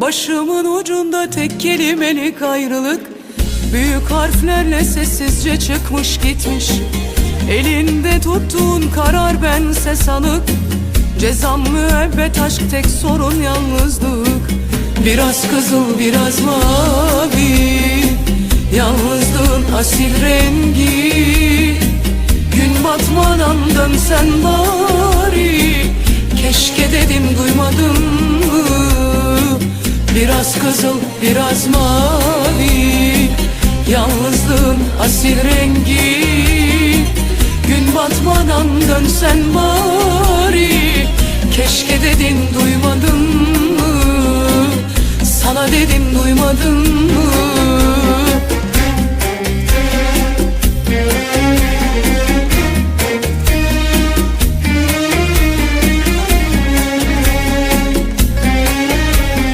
Başımın ucunda tek kelimelik ayrılık. Büyük harflerle sessizce çıkmış gitmiş. Elinde tuttuğun karar bense sanık. Cezam müebbet aşk tek sorun yalnızlık. Biraz kızıl biraz mavi. Yalnızlığın asil rengi. Gün batmadan dönsen bari. Keşke dedim duymadın mı Biraz kızıl biraz mavi. Yalnızlığın asil rengi. Gün batmadan dönsen bari. Keşke dedin duymadın mı? Sana dedim duymadın mı